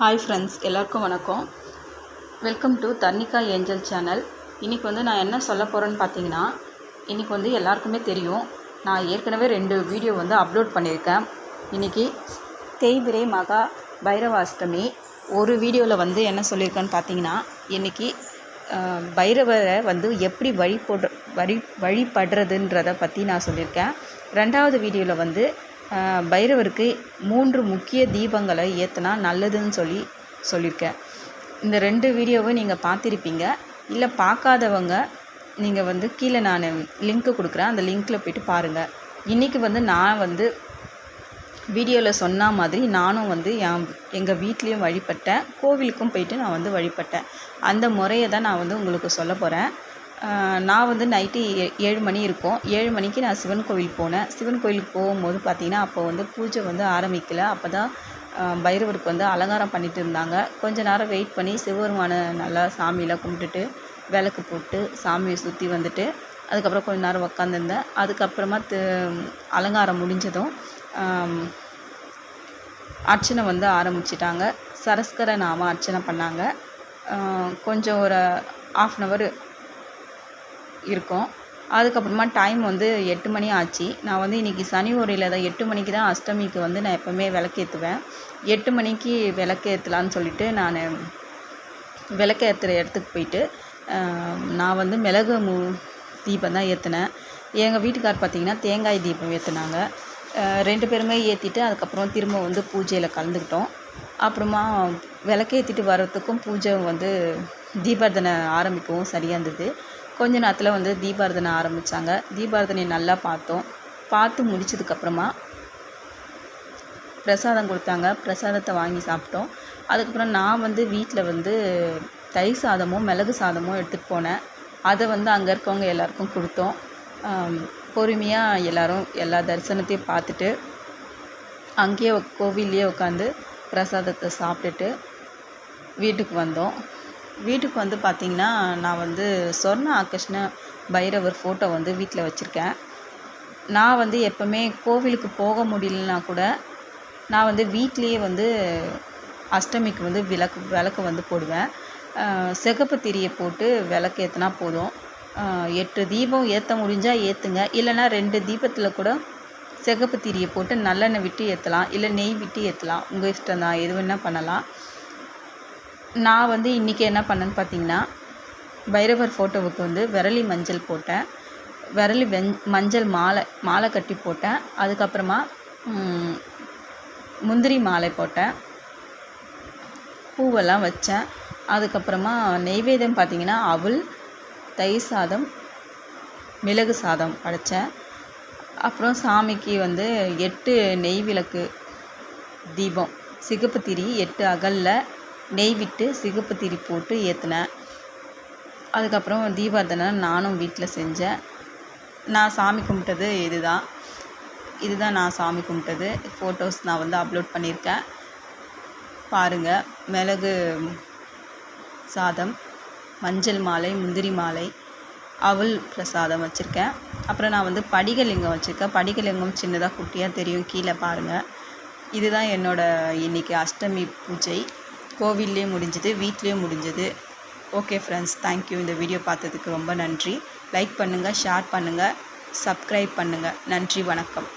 Hi friends எல்லாருக்கும் வணக்கம். Welcome to Dharnika angel channel இன்றைக்கி வந்து நான் என்ன சொல்ல போகிறேன்னு பார்த்தீங்கன்னா இன்றைக்கி வந்து எல்லாருக்குமே தெரியும் நான் ஏற்கனவே ரெண்டு வீடியோ வந்து அப்லோட் பண்ணியிருக்கேன். இன்றைக்கி தேய்பிரை மகா பைரவாஷ்டமி ஒரு வீடியோவில் வந்து என்ன சொல்லியிருக்கேன்னு பார்த்தீங்கன்னா இன்றைக்கி பைரவரை வந்து எப்படி வழிபடு வழி வழிபடுறதுன்றதை பற்றி நான் சொல்லியிருக்கேன். ரெண்டாவது வீடியோவில் வந்து பைரவருக்கு மூன்று முக்கிய தீபங்களை ஏற்றினா நல்லதுன்னு சொல்லி சொல்லியிருக்கேன். இந்த ரெண்டு வீடியோவை நீங்கள் பார்த்துருப்பீங்க. இல்லை பார்க்காதவங்க நீங்கள் வந்து கீழே நான் லிங்க்கு கொடுக்குறேன். அந்த லிங்க்கில் போய்ட்டு பாருங்கள் இன்றைக்கி வந்து நான் வந்து வீடியோவில் சொன்ன மாதிரி நானும் வந்து என் எங்கள் வீட்லேயும் வழிபட்டேன். கோவிலுக்கும் போயிட்டு நான் வந்து வழிபட்டேன். அந்த முறையை தான் நான் வந்து உங்களுக்கு சொல்ல போகிறேன் நான் வந்து நைட்டு ஏ ஏழு மணி இருக்கும். ஏழு மணிக்கு நான் சிவன் கோவில் போனேன். சிவன் கோவிலுக்கு போகும்போது பார்த்திங்கன்னா அப்போ வந்து பூஜை வந்து ஆரம்பிக்கல. அப்போ தான் பைரவருக்கு வந்து அலங்காரம் பண்ணிட்டு இருந்தாங்க. கொஞ்ச நேரம் வெயிட் பண்ணி சிவபெருமானை நல்லா சாமியெலாம் கும்பிட்டுட்டு விளக்கு போட்டு சாமியை சுற்றி வந்துட்டு அதுக்கப்புறம் கொஞ்ச நேரம் உக்காந்துருந்தேன். அதுக்கப்புறமா து அலங்காரம் முடிஞ்சதும் அர்ச்சனை வந்து ஆரம்பிச்சிட்டாங்க. சரஸ்கர நாம அர்ச்சனை பண்ணாங்க. கொஞ்சம் ஒரு ஆஃப் அன் ஹவர் இருக்கும். அதுக்கப்புறமா டைம் வந்து எட்டு மணி ஆச்சு. நான் வந்து இன்றைக்கி சனி ஓரையில் தான் எட்டு மணிக்கு தான் அஷ்டமிக்கு வந்து நான் எப்போவுமே விளக்கேற்றுவேன் எட்டு மணிக்கு விளக்கேற்றலான்னு சொல்லிட்டு நான் விளக்கேற்றுற இடத்துக்கு போயிட்டு நான் வந்து மிளகு மூ தீபம் தான் ஏற்றினேன் எங்கள் வீட்டுக்கார் பார்த்திங்கன்னா தேங்காய் தீபம் ஏற்றுனாங்க ரெண்டு பேருமே ஏற்றிட்டு அதுக்கப்புறம் திரும்ப வந்து பூஜையில் கலந்துக்கிட்டோம். அப்புறமா விளக்கேற்றிட்டு வர்றதுக்கும் பூஜை வந்து தீபார்த்தனை ஆரம்பிக்கவும் சரியாக இருந்தது. கொஞ்ச நேரத்தில் வந்து தீபாரதனை ஆரம்பித்தாங்க தீபார்த்தனையை நல்லா பார்த்தோம். பார்த்து முடிச்சதுக்கப்புறமா பிரசாதம் கொடுத்தாங்க. பிரசாதத்தை வாங்கி சாப்பிட்டோம். அதுக்கப்புறம் நான் வந்து வீட்டில் வந்து தயிர் சாதமும் மிளகு சாதமும் எடுத்துகிட்டு போனேன். அதை வந்து அங்கே இருக்கவங்க எல்லாருக்கும் கொடுத்தோம். பொறுமையாக எல்லோரும் எல்லா தரிசனத்தையும் பார்த்துட்டு அங்கேயே கோவில்லையே உட்காந்து பிரசாதத்தை சாப்பிட்டுட்டு வீட்டுக்கு வந்தோம். வீட்டுக்கு வந்து பார்த்திங்கன்னா நான் வந்து சொர்ண ஆகர்ஷ்ண பைரவர் ஃபோட்டோ வந்து வீட்டில் வச்சுருக்கேன். நான் வந்து எப்போவுமே கோவிலுக்கு போக முடியலனா கூட நான் வந்து வீட்லேயே வந்து அஷ்டமிக்கு வந்து விளக்கு விளக்கு வந்து போடுவேன். சிகப்பு திரியை போட்டு விளக்கு ஏற்றினா போதும். எட்டு தீபம் ஏற்ற முடிஞ்சால் ஏற்றுங்க இல்லைன்னா ரெண்டு தீபத்தில் கூட சிகப்பு திரியை போட்டு நல்லெண்ணெய் விட்டு ஏற்றலாம் இல்லை நெய் விட்டு ஏற்றலாம் உங்கள் இஷ்டம் தான் எது வேணால் பண்ணலாம். நான் வந்து இன்றைக்கி என்ன பண்ணேன்னு பார்த்தீங்கன்னா பைரவர் ஃபோட்டோவுக்கு வந்து விரலி மஞ்சள் போட்டேன். விரலி வெஞ் மஞ்சள் மாலை மாலை கட்டி போட்டேன். அதுக்கப்புறமா முந்திரி மாலை போட்டேன். பூவெல்லாம் வச்சேன். அதுக்கப்புறமா நெய்வேதம் பார்த்திங்கன்னா அவள் தயிர் சாதம் மிளகு சாதம் படைத்தேன் அப்புறம் சாமிக்கு வந்து எட்டு நெய் விளக்கு தீபம். சிகப்பு திரி எட்டு அகலில் நெய் விட்டு சிகப்பு திரி போட்டு ஏற்றினேன் அதுக்கப்புறம் தீபார்த்தனை நானும் வீட்டில் செஞ்சேன். நான் சாமி கும்பிட்டது இது தான் இது தான் நான் சாமி கும்பிட்டது. ஃபோட்டோஸ் நான் வந்து அப்லோட் பண்ணியிருக்கேன். பாருங்கள் மிளகு சாதம் மஞ்சள் மாலை முந்திரி மாலை அவல் பிரசாதம் வச்சுருக்கேன். அப்புறம் நான் வந்து படிகலிங்கம் வச்சுருக்கேன். படிகலிங்கம் சின்னதாக குட்டியாக தெரியும். கீழே பாருங்கள் இதுதான் என்னோடய இன்றைக்கி அஷ்டமி பூஜை. கோவில்லே முடிஞ்சுது வீட்லேயும் முடிஞ்சுது. ஓகே ஃப்ரெண்ட்ஸ் தேங்க்யூ இந்த வீடியோ பார்த்ததுக்கு ரொம்ப நன்றி. லைக் பண்ணுங்கள் ஷேர் பண்ணுங்கள் சப்ஸ்கிரைப் பண்ணுங்கள் நன்றி வணக்கம்.